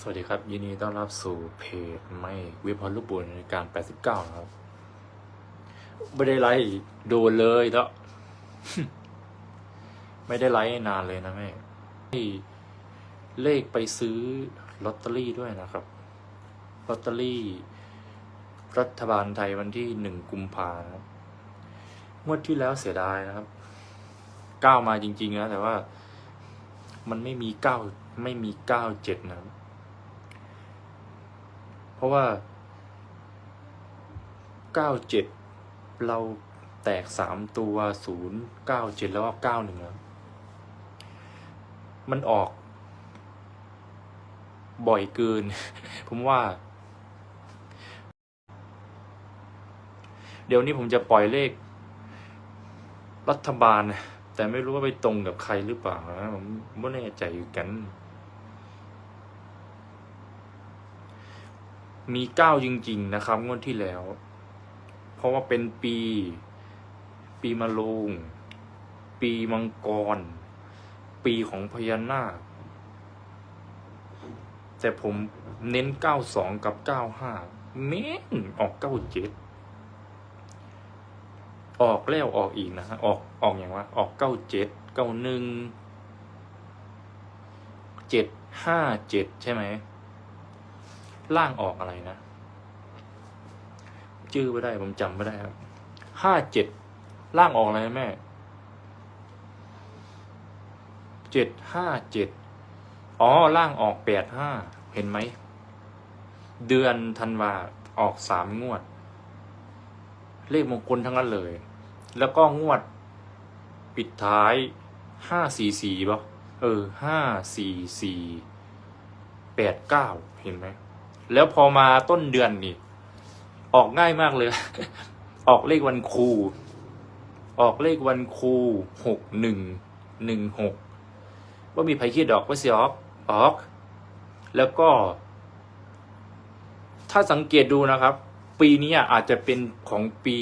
สวัสดีครับ ยินดีต้อนรับสู่เพจไม่วิพรลูกบุญในการ 89 นะครับ ไม่ได้ไลฟ์โดนเลยแล้ว ไม่ได้ไลฟ์นานเลยนะแม่เลขไปซื้อลอตเตอรี่ด้วยนะครับลอตเตอรี่รัฐบาลไทยวันที่หนึ่งกุมภาครับงวดที่แล้วเสียดายนะครับก้าวมาจริง ๆ นะ แต่ว่า มันไม่มีเก้าไม่มีเก้าเจ็ดนะครับ เพราะว่า97เราแตก3ตัว0 9 7แล้วก็91แล้วมันออก บ่อยเกิน ผมว่า เดี๋ยวนี้ผมจะปล่อยเลข รัฐบาล แต่ไม่รู้ว่าไปตรงกับใครหรือเปล่านะผมไม่แน่ใจอยู่กัน มีเก้าจริง ๆ นะครับงวดที่แล้ว เพราะว่าเป็นปี ปีมะโรงปีมังกร ปีของพญานาค แต่ผมเน้นเก้าสองกับเก้าห้าเม้นออกเก้าเจ็ดออกแล้วออกอีกนะฮะออกออกอย่างว่า ออกเก้าเจ็ดเก้าหนึ่งเจ็ดห้าเจ็ดใช่ไหม ล่างออกอะไรนะชื่อไม่ได้ผมจำไม่ได้ครับห้าเจ็ดล่างออกอะไรนะแม่เจ็ดห้าเจ็ดอ๋อล่างออกแปดห้าเห็นไหม เดือนธันวาออกสามงวด เลขมงคลทั้งนั้นเลย แล้วก็งวด ปิดท้ายห้าสี่สี่ป่ะเออห้าสี่สี่แปดเก้าเห็นไหม แล้วพอมาต้นเดือนนี่ ออกง่ายมากเลย ออกเลขวันครู ออกเลขวันครูหกหนึ่งหนึ่งหกว่ามีไพ่คิดดอกว่าเสียออกออก แล้วก็ ถ้าสังเกตดูนะครับ ปีนี้อาจจะเป็นของปี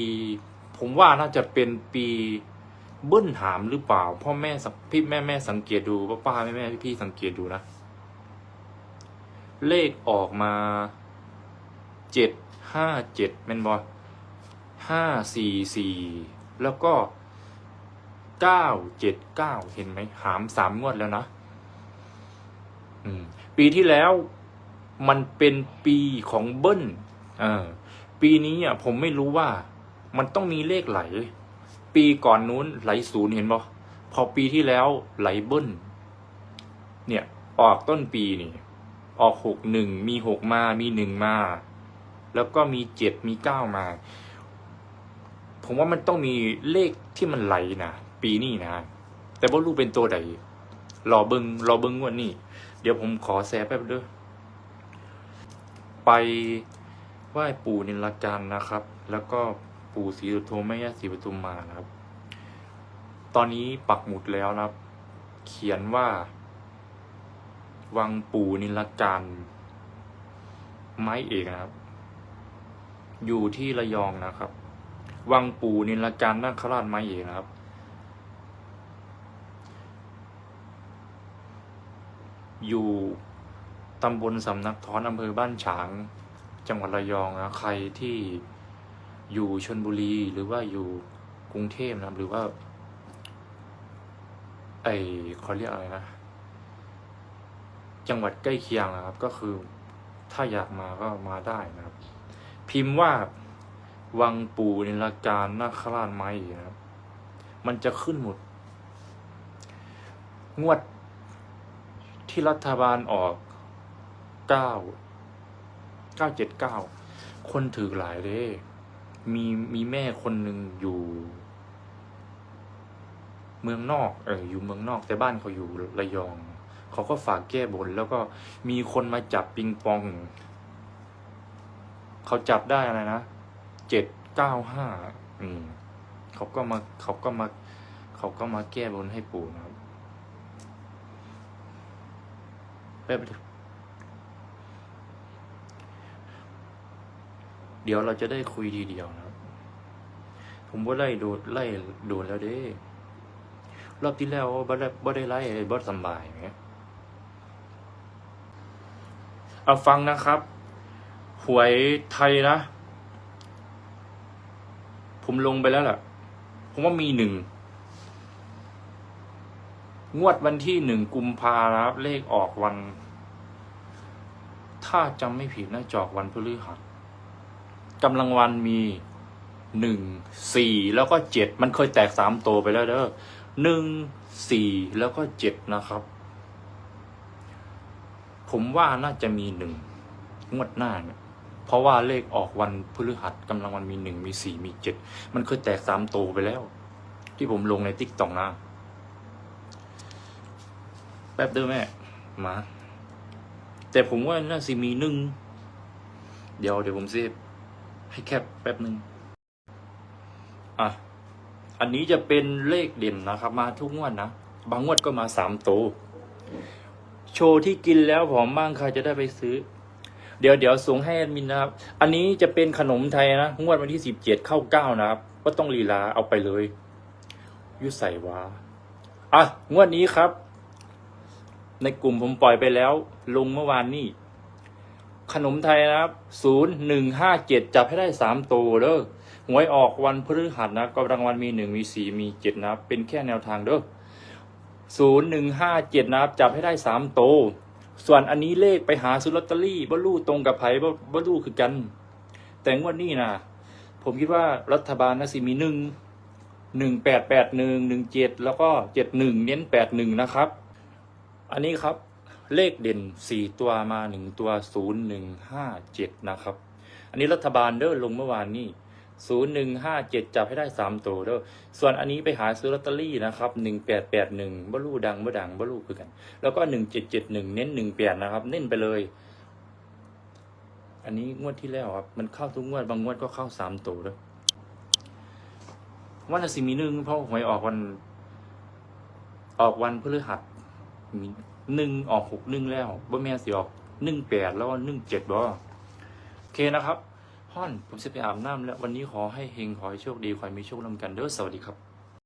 ผมว่าน่าจะเป็นปีเบิ้ลหามหรือเปล่า พ่อแม่สพี่แม่แม่สังเกตดูป้าป้าแม่แม่พี่พี่สังเกตดูนะ เลขออกมาเจ็ดห้าเจ็ดแม่นบอห้าสี่สี่แล้วก็เก้าเจ็ดเก้าเห็นไหมหามสามงวดแล้วนะปีที่แล้วมันเป็นปีของเบิ้ลปีนี้อะผมไม่รู้ว่ามันต้องมีเลขไหล ปีก่อนนู้นไหลศูนย์เห็นบ่พอปีที่แล้วไหลเบิ้ลเนี่ย ออกต้นปีนี่ ออกหกหนึ่งมีหกมา มีหนึ่งมา แล้วก็มีเจ็ดมีเก้ามา ผมว่ามันต้องมีเลขที่มันไหลนะปีนี้นะ แต่ว่ารู้เป็นตัวใดรอเบิงรอเบิงงวันนี้ เดี๋ยวผมขอแซะแป๊บเด้อไปไหว้ปู่นิลการนะครับ แล้วก็ปู่ศรีสุโธแม่ย่าศรีปทุมมานะครับ ตอนนี้ปักหมุดแล้วนะครับ เขียนว่า วังปู่นิลการไม้เอกนะครับ อยู่ที่ระยองนะครับ วังปู่นิลการนาคราชไม้เอกนะครับอยู่ตำบลสำนักท้อนอำเภอบ้านฉาง จังหวัดระยองนะใครที่อยู่ชนบุรีหรือว่าอยู่กรุงเทพนะหรือว่าไอเขาเรียกอะไรนะ จังหวัดใกล้เคียงนะครับ ก็คือถ้าอยากมาก็มาได้นะครับ พิมพ์ว่าวังปู่นิลการนาคราชไม้นะครับ มันจะขึ้นหมด งวดที่รัฐบาลออกเก้าเก้าเจ็ดเก้าคนถือหลายเลย มีมีแม่คนหนึ่งอยู่ เมืองนอกเอออยู่เมืองนอกแต่บ้านเขาอยู่ระยอง เขาก็ฝากแก้บน แล้วก็มีคนมาจับปิงปอง เขาจับได้อะไรนะเจ็ดเก้าห้าอืมเขาก็มาเขาก็มา เขาก็มาแก้บนให้ปู่นะครับแป๊บเดี๋ยวเราจะได้คุยทีเดียวนะ ผมว่าไล่ดูไล่ดูแล้วเด้ รอบที่แล้วบ่ได้บ่ได้ไล่บ่สบายไหม เอาฟังนะครับ หวยไทยนะ ผมลงไปแล้วล่ะ ผมว่ามีหนึ่ง งวดวันที่หนึ่งกุมภาครับ เลขออกวัน ถ้าจำไม่ผิดน่าจออกวันพฤหัสกำลังวันมีหนึ่งสี่แล้วก็เจ็ดมันเคยแตกสามตัวไปแล้วเด้อหนึ่งสี่แล้วก็เจ็ดนะครับ ผมว่าน่าจะมีหนึ่งงวดหน้าเนี่ยเพราะว่าเลขออกวันพฤหัสกำลังวันมีหนึ่งมีสี่มีเจ็ดมันเคยแตกสามตัวไปแล้ว ที่ผมลงในติ๊กต็อกนะ แป๊บเด้อแม่ มา แต่ผมว่าน่าสิมีหนึ่งเดี๋ยวเดี๋ยวผมเซฟให้แคปแป๊บหนึ่งอะอันนี้จะเป็นเลขเด่นนะครับ มาทุกงวดนะ บางงวดก็มาสามตัว โชว์ที่กินแล้วผมบ้างใครจะได้ไปซื้อ เดี๋ยวเดี๋ยวส่งให้แอดมินนะครับ อันนี้จะเป็นขนมไทยนะงวดวันที่สิบเจ็ดเข้าเก้านะครับ ก็ต้องลีลาเอาไปเลยยุใส่วาอะงวดนี้ครับ ในกลุ่มผมปล่อยไปแล้ว ลงเมื่อวานนี้ขนมไทยนะครับศูนย์หนึ่งห้าเจ็ดจับให้ได้สามตัวเด้อหวยออกวันพฤหัสนะก็รางวัลมีหนึ่งมีสี่มีเจ็ดนะเป็นแค่แนวทางเด้อ ศูนย์หนึ่งห้าเจ็ดนะครับ จับให้ได้สามตัวส่วนอันนี้เลขไปหาซื้อลอตเตอรี่บ่รู้ตรงกับไผ่บ่บ่รู้คือกัน แต่งวดนี้นะผมคิดว่ารัฐบาลนะสิมีหนึ่งหนึ่งแปดแปดหนึ่งหนึ่งเจ็ดแล้วก็เจ็ดหนึ่งเน้นแปดหนึ่งนะครับ อันนี้ครับเลขเด่นสี่ตัวมาหนึ่งตัวศูนย์หนึ่งห้าเจ็ดนะครับ อันนี้รัฐบาลเด้อลงเมื่อวานนี้ ศูนย์หนึ่งห้าเจ็ดจับให้ได้สามตัวเด้อส่วนอันนี้ไปหาซื้อลอตเตอรี่นะครับหนึ่งแปดแปดหนึ่งบลูดังบ่ดังบลูคือกัน แล้วก็หนึ่งเจ็ดเจ็ดหนึ่งเน้นหนึ่งแปดนะครับ เน้นไปเลย อันนี้งวดที่แล้วครับมันเข้าทุกงวดบางงวดก็เข้าสามตัวเด้อวันละสิมีหนึ่งเพราะหวยออกวัน ออกวันพฤหัสมีหนึ่งออกหกหนึ่งแล้วบ่แม่สิออกหนึ่งแปดแล้วหนึ่งเจ็ดบ่โอเคนะครับ ฮ่อน ผมจะไปอาบน้ำแล้ว วันนี้ขอให้เฮงขอให้โชคดีขอให้มีโชคลำกันเด้อสวัสดีครับ